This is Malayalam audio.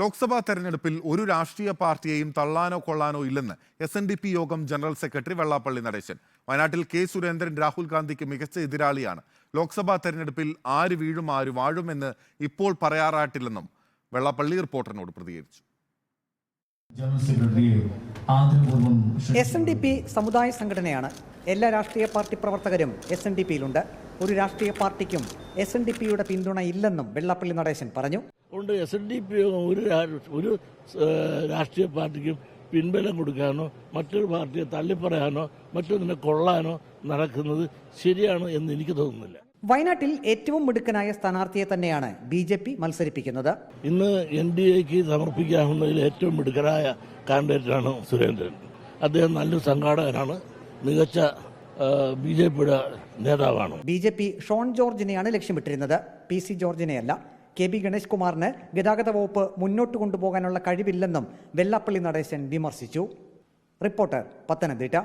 ലോക്സഭാ തെരഞ്ഞെടുപ്പിൽ ഒരു രാഷ്ട്രീയ പാർട്ടിയെയും തള്ളാനോ കൊള്ളാനോ ഇല്ലെന്ന് എസ് എൻ ഡി പി യോഗം ജനറൽ സെക്രട്ടറി വെള്ളാപ്പള്ളി നടേശൻ. വയനാട്ടിൽ കെ സുരേന്ദ്രൻ രാഹുൽ ഗാന്ധിക്ക് മികച്ച എതിരാളിയാണ്. ലോക്സഭാ തെരഞ്ഞെടുപ്പിൽ ആര് വീഴും ആര് വാഴുമെന്ന് ഇപ്പോൾ പറയാറായിട്ടില്ലെന്നും വെള്ളാപ്പള്ളി റിപ്പോർട്ടറിനോട് പ്രതികരിച്ചു. ജനറൽ ആദരപൂർവം എസ് എൻ ഡി പി സമുദായ സംഘടനയാണ്. എല്ലാ രാഷ്ട്രീയ പാർട്ടി പ്രവർത്തകരും എസ് എൻ ഡി പിയിലുണ്ട് ഒരു രാഷ്ട്രീയ പാർട്ടിക്കും എസ് എൻ ഡി പിയുടെ പിന്തുണ ഇല്ലെന്നും വെള്ളാപ്പള്ളി നടേശൻ പറഞ്ഞു. അതുകൊണ്ട് എസ് എൻ ഡി പി ഒരു ഒരു രാഷ്ട്രീയ പാർട്ടിക്കും പിൻബലം കൊടുക്കാനോ മറ്റൊരു പാർട്ടിയെ തള്ളിപ്പറയാനോ മറ്റൊന്നിനെ കൊള്ളാനോ നടക്കുന്നത് ശരിയാണ് എന്ന് എനിക്ക് തോന്നുന്നില്ല. വയനാട്ടിൽ ഏറ്റവും മിടുക്കനായ സ്ഥാനാർത്ഥിയെ തന്നെയാണ് ബി ജെ പി മത്സരിപ്പിക്കുന്നത്. ഇന്ന് എൻ ഡി എക്ക് സമർപ്പിക്കാവുന്നതിൽ ഏറ്റവും മിടുക്കരായ കാൻഡിഡേറ്റാണ് സുരേന്ദ്രൻ. അദ്ദേഹം നല്ലൊരു സംഘാടകനാണ്. മികച്ച ബി ജെ പിയുടെ നേതാവാണ്. ബി ജെ പി ഷോൺ ജോർജിനെയാണ് ലക്ഷ്യമിട്ടിരുന്നത്. പി സി ജോർജിനെയല്ല. കെ ബി ഗണേഷ് കുമാറിന് ഗതാഗത വകുപ്പ് മുന്നോട്ട് കൊണ്ടുപോകാനുള്ള കഴിവില്ലെന്നും വെള്ളാപ്പള്ളി നടേശൻ വിമർശിച്ചു. റിപ്പോർട്ടർ പത്തനംതിട്ട.